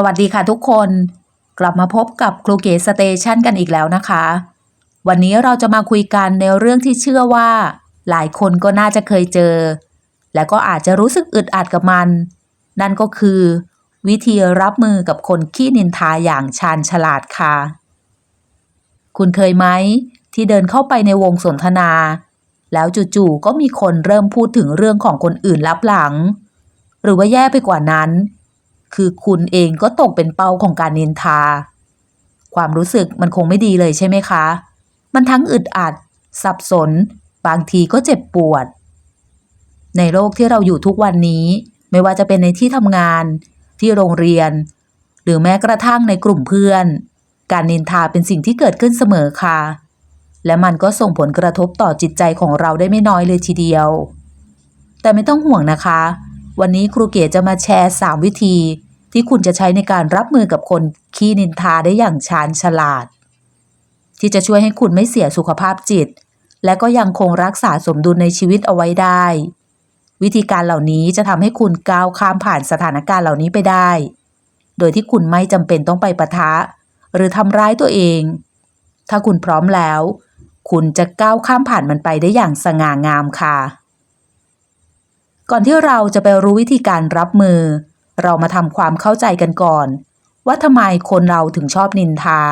สวัสดีค่ะทุกคน กลับมาพบกับครูเก๋สเตชันกันอีกแล้วนะคะ วันนี้เราจะมาคุยกันในเรื่องที่เชื่อว่า หลายคนก็น่าจะเคยเจอ และก็อาจจะรู้สึกอึดอัดกับมัน นั่นก็คือ วิธีรับมือกับคนขี้นินทาอย่างชาญฉลาดค่ะ คุณเคยไหมที่เดินเข้าไปในวงสนทนา แล้วจู่ๆก็มีคนเริ่มพูดถึงเรื่องของคนอื่นลับหลัง หรือว่าแย่ไปกว่านั้น คือคุณเองก็ตกเป็นเป้าของการนินทา ความรู้สึกมันคงไม่ดีเลยใช่ไหมคะ มันทั้งอึดอัด สับสน บางทีก็เจ็บปวด ในโลกที่เราอยู่ทุกวันนี้ ไม่ว่าจะเป็นในที่ทำงาน ที่โรงเรียน หรือแม้กระทั่งในกลุ่มเพื่อน การนินทาเป็นสิ่งที่เกิดขึ้นเสมอค่ะ และมันก็ส่งผลกระทบต่อจิตใจของเราได้ไม่น้อยเลยทีเดียว แต่ไม่ต้องห่วงนะคะ วันนี้ครูเก๋จะมาแชร์ 3 วิธี ที่คุณจะใช้ในการรับมือกับคนขี้นินทาได้อย่างชาญฉลาด ที่จะช่วยให้คุณไม่เสียสุขภาพจิต และก็ยังคงรักษาสมดุลในชีวิตเอาไว้ได้ วิธีการเหล่านี้จะทำให้คุณก้าวข้ามผ่านสถานการณ์เหล่านี้ไปได้ โดยที่คุณไม่จำเป็นต้องไปปะทะ หรือทำร้ายตัวเอง ถ้าคุณพร้อมแล้ว คุณจะก้าวข้ามผ่านมันไปได้อย่างสง่างามค่ะ ก่อนที่เราจะไปรู้วิธีการรับมือ เรามาทำความเข้าใจกันก่อน ว่าทำไมคนเราถึงชอบนินทา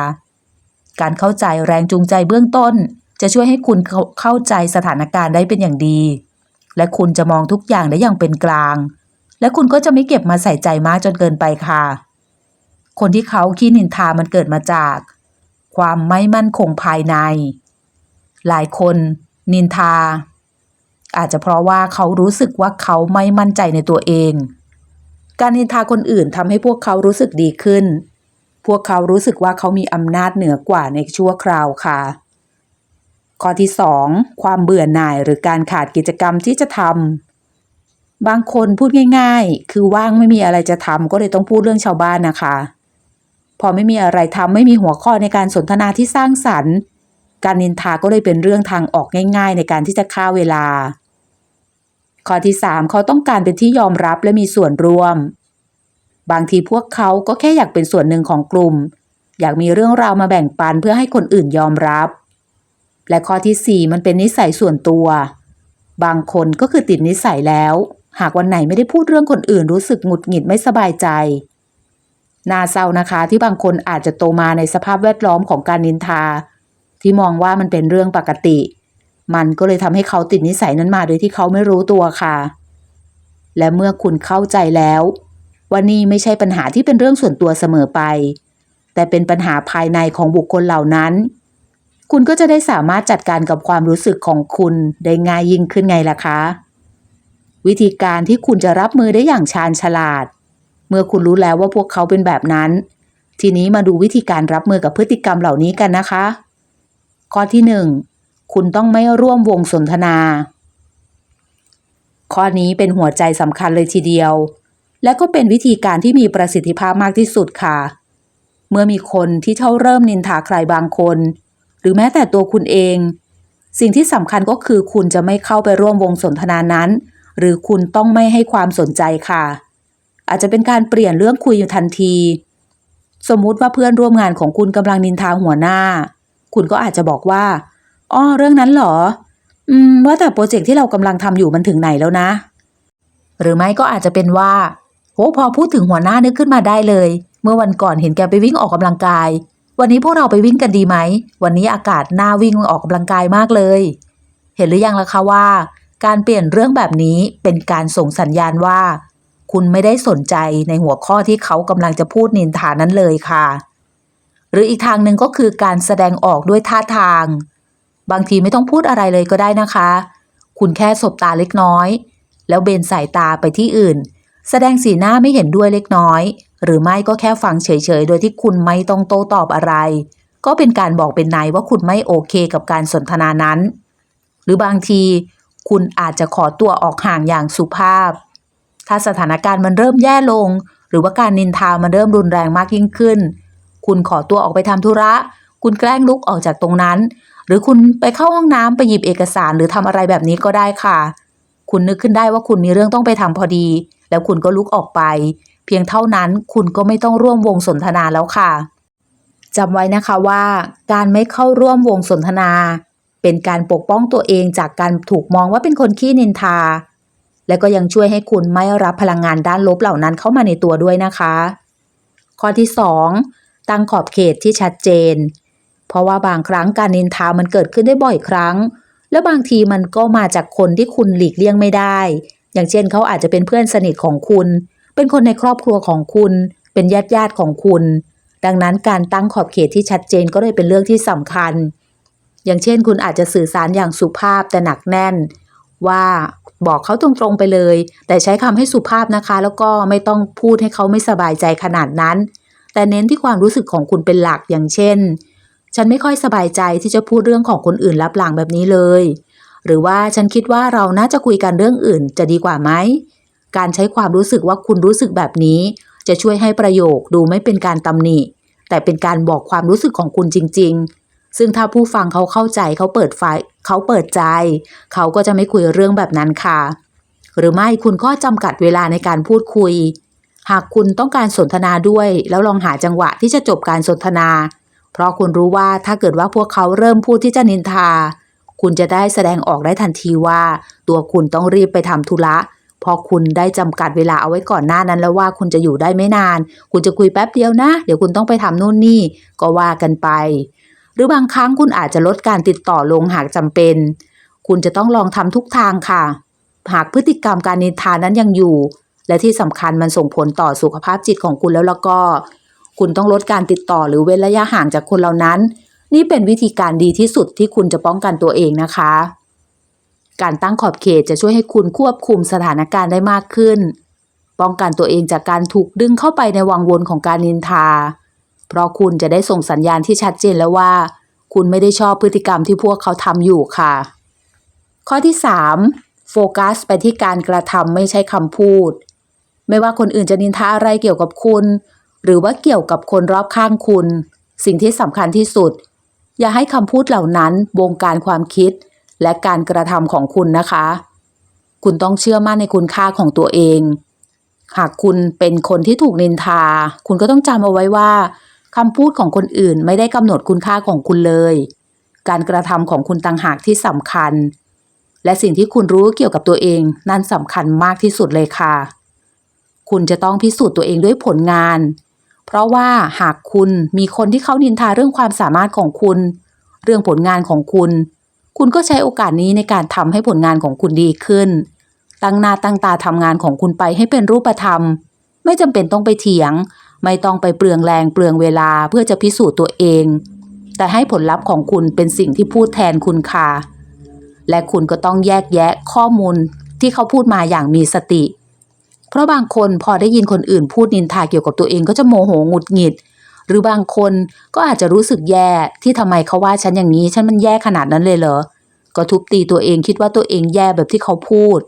การเข้าใจแรงจูงใจเบื้องต้น จะช่วยให้คุณเข้าใจสถานการณ์ได้เป็นอย่างดี และคุณจะมองทุกอย่างได้อย่างเป็นกลาง และคุณก็จะไม่เก็บมาใส่ใจมากจนเกินไปค่ะ คนที่เขาขี้นินทามันเกิดมาจาก ความไม่มั่นคงภายใน หลายคน นินทาอาจจะเพราะว่าเขารู้สึกว่าเขาไม่มั่นใจในตัวเอง การนินทาคนอื่นทำให้พวกเขารู้สึกดีขึ้น พวกเขารู้สึกว่าเขามีอำนาจเหนือกว่าในชั่วคราวค่ะ ข้อที่ 2 ความเบื่อหน่ายหรือการขาดกิจกรรมที่จะทำบางคนพูดง่าย ๆ คือว่างไม่มีอะไรจะทำก็เลยต้องพูดเรื่องชาวบ้านนะคะ พอไม่มีอะไรทำไม่มีหัวข้อในการสนทนาที่สร้างสรรค์ การนินทาก็เลยเป็นเรื่องทางออกง่าย ๆ ในการที่จะฆ่าเวลา ข้อที่ 3 เขาต้องการเป็นที่ยอมรับและมีส่วนร่วม บางทีพวกเขาก็แค่อยากเป็นส่วนหนึ่งของกลุ่ม อยากมีเรื่องราวมาแบ่งปันเพื่อให้คนอื่นยอมรับ และข้อที่ 4 มันเป็นนิสัยส่วนตัว บางคนก็คือติดนิสัยแล้ว หากวันไหนไม่ได้พูดเรื่องคนอื่นรู้สึกหงุดหงิดไม่สบายใจน่าเศร้านะคะที่บางคนอาจจะโตมาในสภาพแวดล้อมของการนินทา ที่มองว่ามันเป็นเรื่องปกติ มันก็เลยทำให้เขาติดนิสัยนั้นมาโดยที่เขาไม่รู้ตัวค่ะ และเมื่อคุณเข้าใจแล้วว่านี่ไม่ใช่ปัญหาที่เป็นเรื่องส่วนตัวเสมอไป แต่เป็นปัญหาภายในของบุคคลเหล่านั้น คุณก็จะได้สามารถจัดการกับความรู้สึกของคุณได้ง่ายยิ่งขึ้นไงล่ะคะ วิธีการที่คุณจะรับมือได้อย่างชาญฉลาด เมื่อคุณรู้แล้วว่าพวกเขาเป็นแบบนั้น ทีนี้มาดูวิธีการรับมือกับพฤติกรรมเหล่านี้กันนะคะ ข้อที่หนึ่ง คุณต้องไม่ร่วมวงสนทนา ข้อนี้เป็นหัวใจสำคัญเลยทีเดียว และก็เป็นวิธีการที่มีประสิทธิภาพมากที่สุดค่ะ เมื่อมีคนที่เท่าเริ่มนินทาใครบางคน หรือแม้แต่ตัวคุณเอง สิ่งที่สำคัญก็คือคุณจะไม่เข้าไปร่วมวงสนทนานั้น หรือคุณต้องไม่ให้ความสนใจค่ะ อาจจะเป็นการเปลี่ยนเรื่องคุยอยู่ทันที สมมุติว่าเพื่อนร่วมงานของคุณกำลังนินทาหัวหน้า คุณก็อาจจะบอกว่า อ๋อเรื่องนั้นเหรอ อืม ว่าแต่โปรเจกต์ที่เรากำลังทำอยู่มันถึงไหนแล้วนะ หรือไม่ก็อาจจะเป็นว่า โหพอพูดถึงหัวหน้านึกขึ้นมาได้เลย เมื่อวันก่อนเห็นแกไปวิ่งออกกำลังกาย วันนี้พวกเราไปวิ่งกันดีไหม วันนี้อากาศน่าวิ่งออกกำลังกายมากเลย เห็นหรือยังล่ะคะว่า การเปลี่ยนเรื่องแบบนี้เป็นการส่งสัญญาณว่า คุณไม่ได้สนใจในหัวข้อที่เขากำลังจะพูดนินทานั้นเลยค่ะ หรืออีกทางหนึ่งก็คือการแสดงออกด้วยท่าทาง บางทีไม่ต้องพูดอะไรเลยก็ได้นะคะ คุณแค่สบตาเล็กน้อย แล้วเบนสายตาไปที่อื่น แสดงสีหน้าไม่เห็นด้วยเล็กน้อย หรือไม่ก็แค่ฟังเฉยๆ โดยที่คุณไม่ต้องโต้ตอบอะไร ก็เป็นการบอกเป็นนายว่าคุณไม่โอเคกับการสนทนานั้น หรือบางทีคุณอาจจะขอตัวออกห่างอย่างสุภาพ ถ้าสถานการณ์มันเริ่มแย่ลง หรือว่าการนินทามันเริ่มรุนแรงมากยิ่งขึ้น คุณขอตัวออกไปทำธุระ คุณแกล้งลุกออกจากตรงนั้น หรือคุณไปเข้าห้องน้ำไปหยิบเอกสารหรือทำอะไรแบบนี้ก็ได้ค่ะ คุณนึกขึ้นได้ว่าคุณมีเรื่องต้องไปทำพอดี แล้วคุณก็ลุกออกไป เพียงเท่านั้นคุณก็ไม่ต้องร่วมวงสนทนาแล้วค่ะจำไว้นะคะว่า การไม่เข้าร่วมวงสนทนา เป็นการปกป้องตัวเองจากการถูกมองว่าเป็นคนขี้นินทา และก็ยังช่วยให้คุณไม่รับพลังงานด้านลบเหล่านั้นเข้ามาในตัวด้วยนะคะ ข้อที่ 2 ตั้งขอบเขตที่ชัดเจน เพราะว่าบางครั้งการนินทามันเกิดขึ้นได้บ่อยครั้ง และบางทีมันก็มาจากคนที่คุณหลีกเลี่ยงไม่ได้ อย่างเช่นเขาอาจจะเป็นเพื่อนสนิทของคุณ เป็นคนในครอบครัวของคุณ เป็นญาติญาติของคุณ ดังนั้นการตั้งขอบเขตที่ชัดเจนก็เลยเป็นเรื่องที่สำคัญ อย่างเช่น คุณอาจจะสื่อสารอย่างสุภาพแต่หนักแน่น ว่าบอกเขาตรงๆไปเลย แต่ใช้คำให้สุภาพนะคะ แล้วก็ไม่ต้องพูดให้เขาไม่สบายใจขนาดนั้น แต่เน้นที่ความรู้สึกของคุณเป็นหลักอย่างเช่น ฉันไม่ค่อยสบายใจที่จะพูดเรื่องของคนอื่นลับหลังแบบนี้เลย หรือว่าฉันคิดว่าเราน่าจะคุยกันเรื่องอื่นจะดีกว่าไหม การใช้ความรู้สึกว่าคุณรู้สึกแบบนี้ จะช่วยให้ประโยคดูไม่เป็นการตำหนิ แต่เป็นการบอกความรู้สึกของคุณจริง ๆ ซึ่งถ้าผู้ฟังเขาเข้าใจเขาเปิดไฟเขาเปิดใจ เขาก็จะไม่คุยเรื่องแบบนั้นค่ะ หรือไม่คุณก็จำกัดเวลาในการพูดคุย หากคุณต้องการสนทนาด้วย แล้วลองหาจังหวะที่จะจบการสนทนา เพราะคุณรู้ว่าถ้าเกิดว่าพวกเขาเริ่มพูดที่จะนินทา คุณจะได้แสดงออกได้ทันทีว่า ตัวคุณต้องรีบไปทำธุระพอคุณได้จำกัดเวลาเอาไว้ก่อนหน้านั้นแล้วว่าคุณจะอยู่ได้ไม่นาน คุณจะคุยแป๊บเดียวนะ เดี๋ยวคุณต้องไปทำนู่นนี่ ก็ว่ากันไป หรือบางครั้งคุณอาจจะลดการติดต่อลงหากจำเป็น คุณจะต้องลองทำทุกทางค่ะ หากพฤติกรรมการนินทานั้นยังอยู่ และที่สำคัญมันส่งผลต่อสุขภาพจิตของคุณแล้วแล้วก็ คุณต้องลดการติดต่อหรือเว้นระยะห่างจากคนเหล่านั้น นี่เป็นวิธีการดีที่สุดที่คุณจะป้องกันตัวเองนะคะ การตั้งขอบเขตจะช่วยให้คุณควบคุมสถานการณ์ได้มากขึ้น ป้องกันตัวเองจากการถูกดึงเข้าไปในวังวนของการนินทา เพราะคุณจะได้ส่งสัญญาณที่ชัดเจนแล้วว่า คุณไม่ได้ชอบพฤติกรรมที่พวกเขาทำอยู่ค่ะ ข้อที่ 3 โฟกัสไปที่การกระทำไม่ใช่คำพูดไม่ว่าคนอื่นจะนินทาอะไรเกี่ยวกับคุณ หรือว่าเกี่ยวกับคนรอบข้างคุณ สิ่งที่สำคัญที่สุด อย่าให้คำพูดเหล่านั้นบงการความคิด และการกระทำของคุณนะคะ คุณต้องเชื่อมั่นในคุณค่าของตัวเอง หากคุณเป็นคนที่ถูกนินทา คุณก็ต้องจำเอาไว้ว่าคำพูดของคนอื่นไม่ได้กำหนดคุณค่าของคุณเลย การกระทำของคุณต่างหากที่สำคัญ และสิ่งที่คุณรู้เกี่ยวกับตัวเองนั่นสำคัญมากที่สุดเลยค่ะ คุณจะต้องพิสูจน์ตัวเองด้วยผลงาน เพราะว่าหากคุณมีคนที่เขานินทาเรื่องความสามารถของคุณ เรื่องผลงานของคุณ คุณก็ใช้โอกาสนี้ในการทำให้ผลงานของคุณดีขึ้น ตั้งหน้าตั้งตาทำงานของคุณไปให้เป็นรูปธรรม ไม่จำเป็นต้องไปเถียง ไม่ต้องไปเปลืองแรงเปลืองเวลาเพื่อจะพิสูจน์ตัวเอง แต่ให้ผลลัพธ์ของคุณเป็นสิ่งที่พูดแทนคุณค่ะและคุณก็ต้องแยกแยะข้อมูลที่เขาพูดมาอย่างมีสติ ราะบางคนพอได้ยินคนอื่นพูดนินทาเกี่ยวกับตัวเองก็จะโมโหงุดหงิด หรือบางคนก็อาจจะรู้สึกแย่ที่ทำไมเขาว่าฉันอย่างนี้ฉันมันแย่ขนาดนั้นเลยเหรอ ก็ทุบตีตัวเองคิดว่าตัวเองแย่แบบที่เขาพูด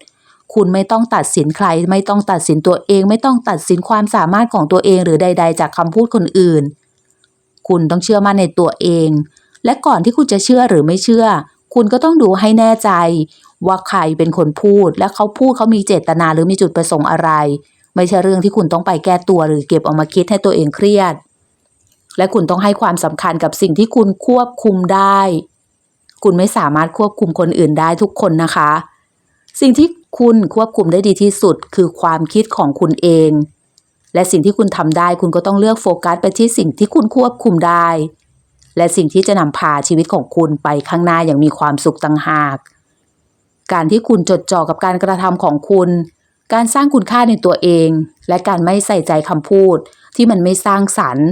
คุณไม่ต้องตัดสินใคร ไม่ต้องตัดสินตัวเอง ไม่ต้องตัดสินความสามารถของตัวเองหรือใด ๆ จากคำพูดคนอื่น คุณต้องเชื่อมั่นในตัวเอง และก่อนที่คุณจะเชื่อหรือไม่เชื่อ คุณก็ต้องดูให้แน่ใจ ว่าใครเป็นคนพูด และเขาพูดเขามีเจตนาหรือมีจุดประสงค์อะไร ไม่ใช่เรื่องที่คุณต้องไปแก้ตัวหรือเก็บเอามาคิดให้ตัวเองเครียด และคุณต้องให้ความสำคัญกับสิ่งที่คุณควบคุมได้ คุณไม่สามารถควบคุมคนอื่นได้ทุกคนนะคะ สิ่งที่คุณควบคุมได้ดีที่สุดคือความคิดของคุณเอง และสิ่งที่คุณทำได้คุณก็ต้องเลือกโฟกัสไปที่สิ่งที่คุณควบคุมได้ และสิ่งที่จะนำพาชีวิตของคุณไปข้างหน้าอย่างมีความสุขต่างหาก การที่คุณจดจ่อกับการกระทำของคุณ การสร้างคุณค่าในตัวเอง และการไม่ใส่ใจคำพูด ที่มันไม่สร้างสรรค์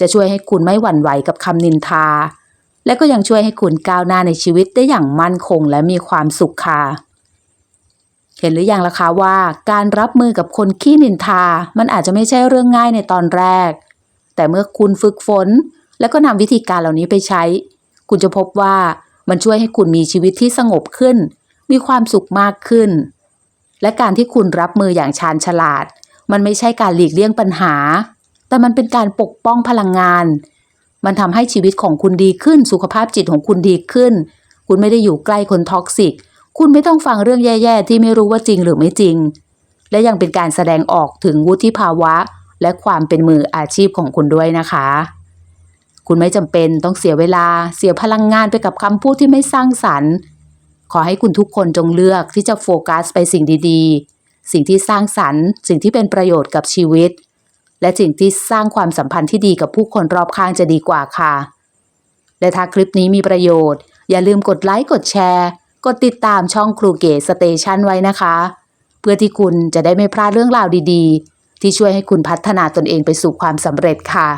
จะช่วยให้คุณไม่หวั่นไหวกับคำนินทา และก็ยังช่วยให้คุณก้าวหน้าในชีวิตได้อย่างมั่นคงและมีความสุขค่ะเห็นหรือยังล่ะคะว่า การรับมือกับคนขี้นินทา มันอาจจะไม่ใช่เรื่องง่ายในตอนแรก แต่เมื่อคุณฝึกฝน แล้วก็นำวิธีการเหล่านี้ไปใช้ คุณจะพบว่ามันช่วยให้คุณมีชีวิตที่สงบขึ้น มีความสุขมากขึ้น และการที่คุณรับมืออย่างชาญฉลาด มันไม่ใช่การหลีกเลี่ยงปัญหา แต่มันเป็นการปกป้องพลังงาน มันทำให้ชีวิตของคุณดีขึ้น สุขภาพจิตของคุณดีขึ้น คุณไม่ได้อยู่ใกล้คนท็อกซิก คุณไม่ต้องฟังเรื่องแย่ๆ ที่ไม่รู้ว่าจริงหรือไม่จริง และยังเป็นการแสดงออกถึงวุฒิภาวะ และความเป็นมืออาชีพของคุณด้วยนะคะคุณไม่จำเป็นต้องเสียเวลาเสียพลังงานไปกับคำพูดที่ไม่สร้างสรรค์ ขอให้คุณทุกคนจงเลือกที่จะโฟกัสไปสิ่งดีๆ สิ่งที่สร้างสรรค์ สิ่งที่เป็นประโยชน์กับชีวิต และสิ่งที่สร้างความสัมพันธ์ที่ดีกับผู้คนรอบข้างจะดีกว่าค่ะ และถ้าคลิปนี้มีประโยชน์ อย่าลืมกดไลค์กดแชร์ กดติดตามช่องครูเก๋สเตชันไว้นะคะ เพื่อที่คุณจะได้ไม่พลาดเรื่องราวดีๆ ที่ช่วยให้คุณพัฒนาตนเองไปสู่ความสำเร็จค่ะ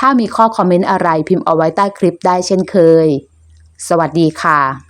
ถ้ามีข้อคอมเมนต์อะไรพิมพ์เอาไว้ใต้คลิปได้เช่นเคย สวัสดีค่ะ